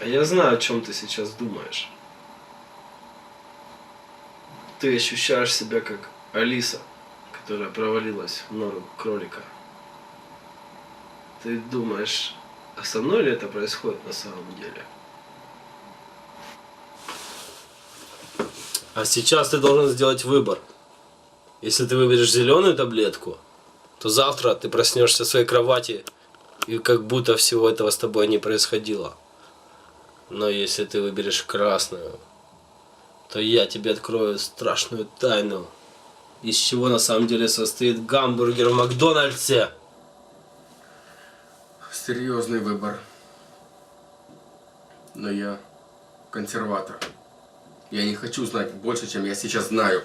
А я знаю, о чем ты сейчас думаешь. Ты ощущаешь себя как Алиса, которая провалилась в нору кролика. Ты думаешь, а со мной ли это происходит на самом деле? А сейчас ты должен сделать выбор. Если ты выберешь зеленую таблетку, то завтра ты проснешься в своей кровати, и как будто всего этого с тобой не происходило. Но если ты выберешь красную, то я тебе открою страшную тайну, из чего на самом деле состоит гамбургер в Макдональдсе. Серьезный выбор. Но я консерватор. Я не хочу знать больше, чем я сейчас знаю.